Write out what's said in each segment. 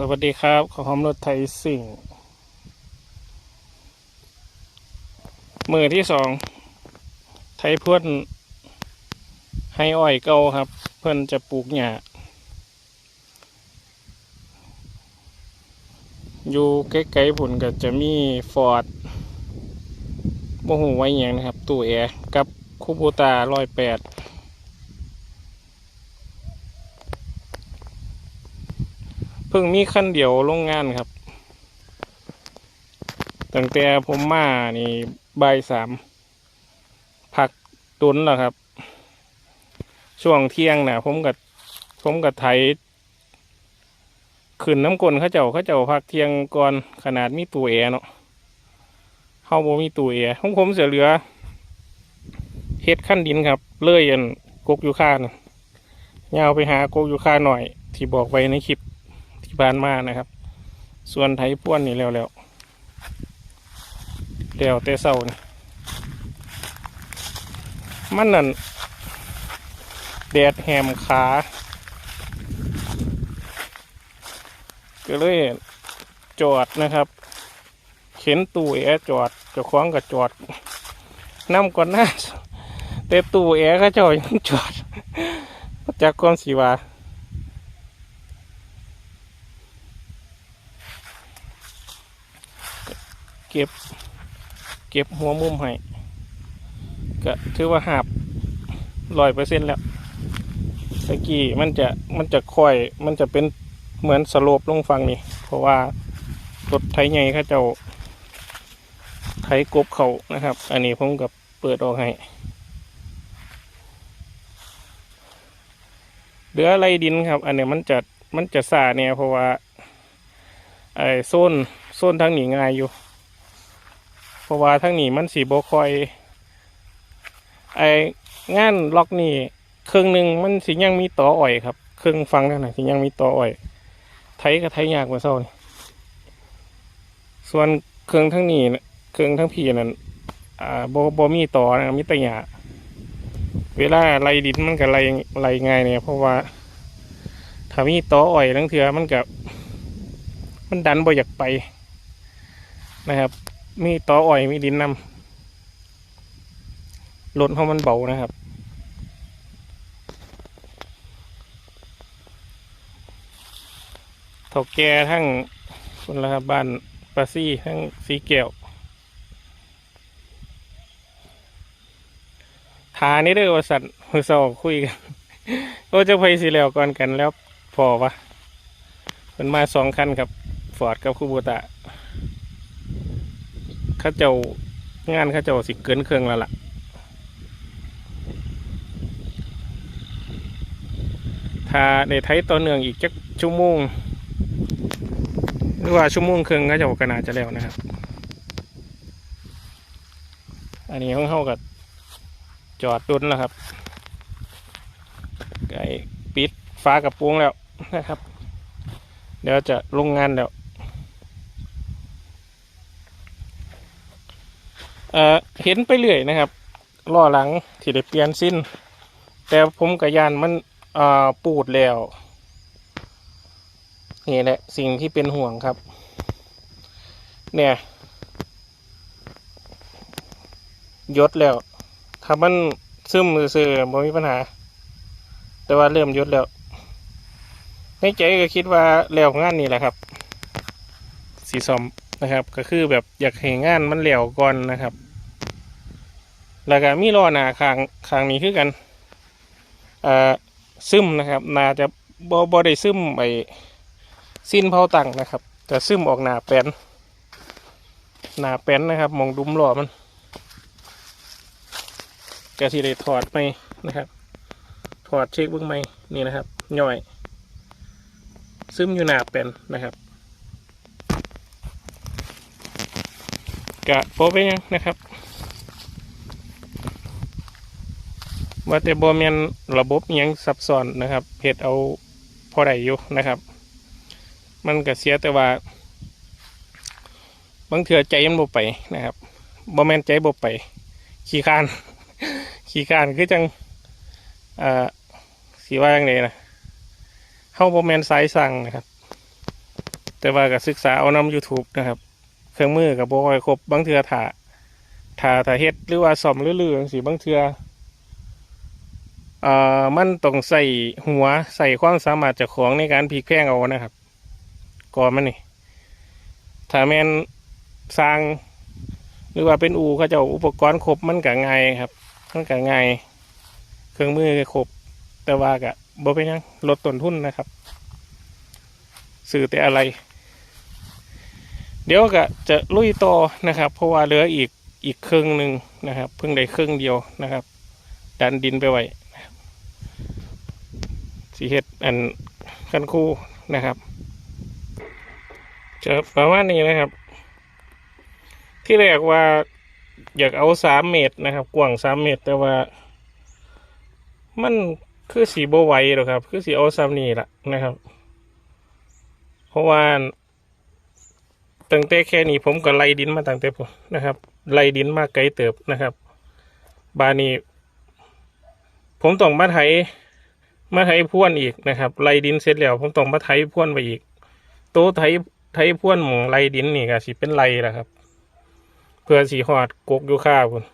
สวัสดีครับ ขอหอมรถไทยสิ่ง มือที่สอง ไทยพ่นให้อ้อยเก่าครับ เพื่อนจะปลูกหญ้าอยู่ใกล้ๆผุนก็จะมีฟอร์ดโมหูไว้อย่างนะครับ ตู้แอร์กับคูบูตาร้อยแปด พิ่งมีขั้นเดียวโรงงานครับ ตั้งแต่ผมมานี่ใบสามพักตุนแล้วครับ ช่วงเที่ยงนะผมกับผมกับไถขึ้นน้ำกลนเขาเจ้าเขาเจ้าพักเที่ยงก่อนขนาดมีตู้แอร์เนาะเฮาบ่มีตู้แอร์ของผมเสียเหลือเฮ็ดขั้นดินครับ เลยอันกกยูค่านะยาวไปหากกยูค่าหน่อย ที่บอกไว้ในคลิป ที่ผ่านมานะครับ ส่วนไทยป้วนนี่แล้วแล้วแล้วแต่เศร้านี่มันนั่นแดดแหมขาก็เลยจอดนะครับ เข็นตู้แอร์จอดจะคว้าของกับจอดน้ำก่อนหน้าแต่ตู้แอร์ก็จ้ายังจอดจากความสีวา ก็บ เก็บหัวมุมให้ก็ถือว่าหาบร้อยเปอร์เซ็นต์แล้วตะกี้มันจะมันจะค่อยมันจะเป็นเหมือนสโลปลงฟังนี่เพราะว่ารถไถใหญ่เขาเจ้าไถกบเขานะครับ อันนี้ผมกับเปิดออกให้เหลือไรดินครับ อันนี้มันจะมันจะสาเนี่ยเพราะว่าไอ้โซนโซนทางหนีง่ายอยู่ เพราะว่าทั้งนี้มันสีโบคอยไองานล็อกนี่เครื่องหนึ่งมันสิยังมีต่ออ่อยครับเครื่องฟังนั่นนะสิยังมีต่ออ่อย ไทยกับไทยยากกว่าเศร้านี่ส่วนเครื่องทั้งนี้น่ะเครื่องทั้งพี่นั่นอ่าโบโบมีต่อนะมีแต่หยาเวลาไลดินมันก็ไลไล่ง่ายเนี่ยเพราะว่าถ้ามีต่ออ่อยทั้งเถื่อมันกับมันดันบ่อยากไปนะครับ มีตออ่อยมีดินนำรถเพราะมันเบานะครับถ่าแกทั้งคนละครับบ้านปาซี่ทั้งสีเกียวทานี่เด้อว่าสัตว์มือสอคุยกันโอ้จะไปสิแล้วก่อนกันแล้วพอปะเป็นมาสองคันครับ ฟอร์ดกับคูบูตะ ข้าเจ้างานข้าเจ้าสิเกินเครื่องแล้วล่ะถ้าในไทยต่อเนื่องอีกจักชั่วโมงหรือว่าชั่วโมงครึ่งก็จะก็น่าจะแล้วนะครับ อันนี้ห้องเข้ากับจอดดุนแล้วครับไก่ปิดฟ้ากระโปรงแล้วนะครับ เดี๋ยวจะลงงานแล้ว เอ่อเห็นไปเรื่อยนะครับล้อหลังที่ได้เปลี่ยนสิ้น แต่ผมกับยานมันอ่าปูดแล้วนี่แหละสิ่งที่เป็นห่วงครับ เนี่ยยศแล้ว ถ้ามันซึมซื่อๆบ่มีปัญหา แต่ว่าเริ่มยศแล้ว ในใจก็คิดว่าแล้วงานนี่แหละครับ สีสอม นะครับ ก็คือแบบอยากให้งานมันแล้วก่อนนะครับ แล้วก็มีล้อหน้าข้างข้างนี้คือกันอ่าซึมนะครับนาจะบ่บ่ได้ซึมไปสิ้นเผาตังนะครับแต่ซึมออกหนาแป้นหนาแป้นนะครับ มองดุมล้อมันก็ที่ได้ถอดไปนะครับ ถอดเช็คเบื้องไหมนี่นะครับย่อย ซึมอยู่หนาแป้นนะครับ กะโปไปยังนะครับ ว่าแต่บอมยันระบบยังซับซ้อนนะครับเพจเอาพอได้อยู่นะครับ มันก็เสียแต่ว่า บางเถื่อใจมันบ่ไปนะครับบอแมนใจบ่ไป ขี้คาน ขี้คานคือจังอ่าสีว่าอย่างไรนะเฮาบอแมนสายสั่งนะครับ แต่ว่าก็ศึกษาเอานำ YouTube นะครับ เครื่องมือกับบ่ค่อยครบบางเทือถ่าถ่าถาเฮ็ดหรือว่าซ่อมหรือๆจังซี่บางเทือเอ่อมันต้องใส่หัวใส่ความสามารถจ้าของในการพลิกแพงเอานะครับก่อนมันนี่ถ้าแมนสร้าง หรือว่าเป็นอูเขาเจ้าอุปกรณ์ครบมันก็ง่ายครับมันก็ง่ายเครื่องมือครบแต่ว่าก็บ่เป็นยังลดต้นทุนนะครับซื้อแต่อะไร เดี๋ยวก็จะลุยต่อนะครับ เพราะว่าเหลืออีกอีกครึ่งหนึ่งนะครับ เพิ่งได้ครึ่งเดียวนะครับ ดันดินไปไว้สีเห็ดอันคันคู่นะครับจะประมาณนี้นะครับ ที่แรกว่าอยากเอาสามเมตรนะครับ กว้างสามเมตร แต่ว่า มันคือสีโบไหวหรอครับ คือสีเอาซ้ำนี่แหละนะครับ เพราะว่า ตั้งแต่แค่นี้ผมก็ไล่ดินมาตั้งแต่ผมนะครับ ไล่ดินมาไกลเติบนะครับ บานี้ ผมต้องมาไถมาไถพ่วนอีกนะครับ ไล่ดินเสร็จแล้ว ผมต้องมาไถพ่วนไปอีก โตไถไถพ่วนหมองไล่ดินนี่ก็สิเป็นไล่ละครับ เพื่อสีหอดกกอยู่ข้าวพุ่น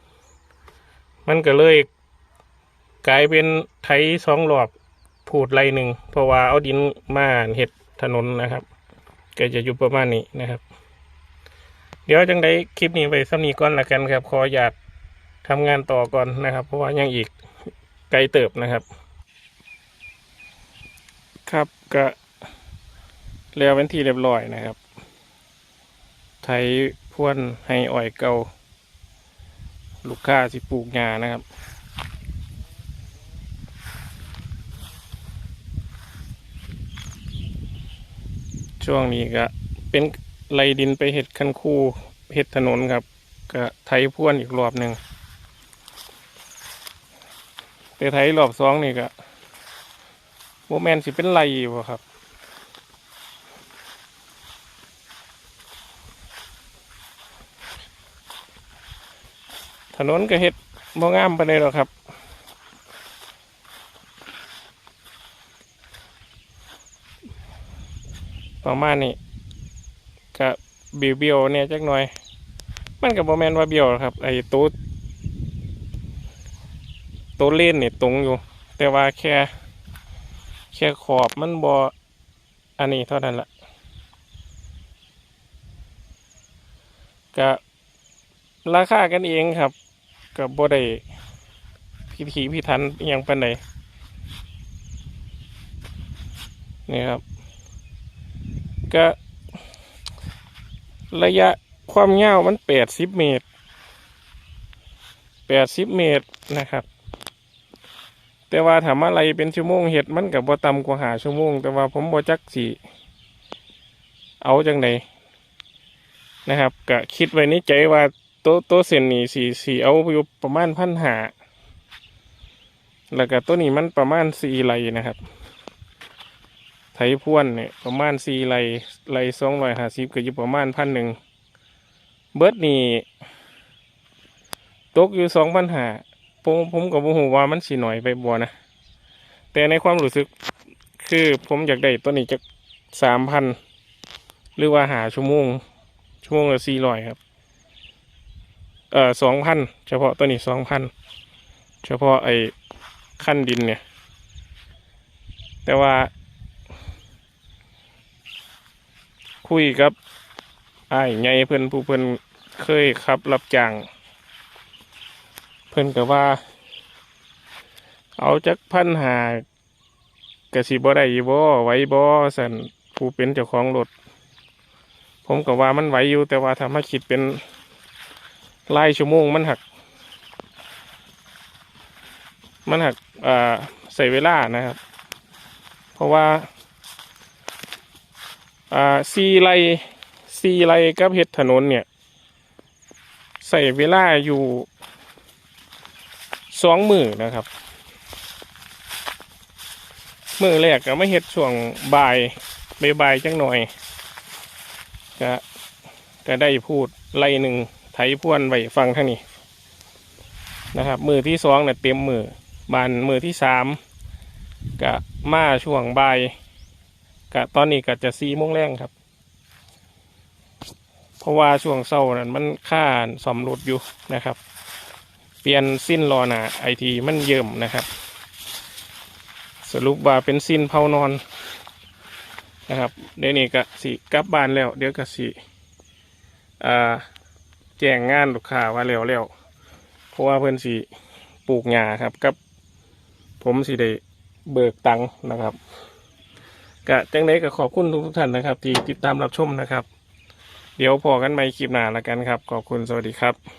มันก็เลยกลายเป็นไถสองรอบผูดไรหนึ่งเพราะว่าเอาดินมาเห็ดถนนนะครับ ก็จะอยู่ประมาณนี้นะครับ เดี๋ยวจังได้คลิปนี้ไปสำนีก่อนละกันครับ ขออยากทำงานต่อก่อนนะครับ เพราะว่ายังอีกไกลเติบนะครับ ครับก็แล้วเป็นที่เรียบร้อยนะครับ ไถพ่วนให้อ่อยเกาลูกค้าที่ปลูกงานะครับช่วงนี้ก็เป็น ไรดินไปเห็ดคันคูเห็ดถนนครับก็ไถพ่วนอีกรอบหนึ่งแต่ไถรอบสองนี่ก็โมแมนสิเป็นไรบ่ครับถนนก็เห็ดบ่งามไปเลยหรอกครับ ประมาณนี้ บียวเบียวๆเนี่ยจักหน่อย มันกับโมแมนว่าเบียวครับ ไอ้ตัวตัวเล่นเนี่ยตรงอยู่ แต่ว่าแค่แค่ขอบมันบออันนี้เท่านั้นละก็ราคากันเองครับกับบได้พิถีพิถันยังเปานใดนี่ครับ ก็ ระยะความยาวมันแปดสิบเมตรแปดสิบเมตรนะครับ แต่ว่าถามอะไรเป็นชั่วโมงเห็ดมันกับบ่ต่ำกว่าหาชั่วโมง แต่ว่าผมบ่จักสีเอาจังไดนะครับก็คิดไว้ในใจว่าโต๊ะโต๊ะเส้นนี้สีสีเอาอยู่ประมาณพันหาแล้วก็ตัวนี้มันประมาณสี่ไรนะครับ ไถพ่วนเนี่ยประมาณสี่ไรไรสองร้อยห้าสิบก็อยู่ประมาณพันหนึ่งเบิร์ดนี่ตกอยู่สองพันหาผมผมกับผมว่ามันสีหน่อยไปบัวนะ แต่ในความรู้สึกคือผมอยากได้ตัวนี้จะสามพันหรือว่าหาชั่วโมง ชั่วโมงละสี่ร้อยครับ เอ่อสองพันเฉพาะตัวนี้สองพันเฉพาะไอ้ขั้นดินเนี่ย แต่ว่า คุยกับไอ้ไงเพื่อนผู้เพื่อนเคยขับรับจ้าง เพื่อนก็ว่า เอาจักพันหากระสิบ่ได้ยี่บ่ไว้บ่สันผู้เป็นเจ้าของรถผมก็ว่ามันไหวอยู่แต่ว่าถ้ามาคิดเป็นรายชั่วโมงมันหัก มันหักอ่าใส่เวลานะครับ เพราะว่า อ่าซีไรซีไรกับเห็ดถนนเนี่ยใส่เวลาอยู่สองมือนะครับมือแรกก็ไม่เห็ดช่วงบ่ายบ่ายๆจังหน่อยก็ก็ได้พูดไล่หนึ่งไถพ่วนไว้ฟังทางนี้นะครับ มือที่สองเนี่ยเต็มมือบานมือที่สามก็มาช่วงบ่าย ก็ตอนนี้ก็จะสี่โมงแรงครับ เพราะว่าช่วงเศร้านั้นมันค่าซ่อมรถอยู่นะครับ เปลี่ยนสิ้นรอหนาไอทีมันเยิ่มนะครับ สรุปว่าเป็นสิ้นเผานอนนะครับเดี๋ยวนี้ก็สิกลับบ้านแล้ว เดี๋ยวก็สิอ่าแจ้งงานลูกค้าว่าแล้วแล้วเพราะว่าเพื่อนสิปลูกหญ้าครับกับ ผมสิได้เบิกตังค์นะครับ กะจังไดก็ขอบคุณทุกท่านนะครับ ที่ติดตามรับชมนะครับ เดี๋ยวพอกันใหม่คลิปหน้าละกันครับ ขอบคุณสวัสดีครับ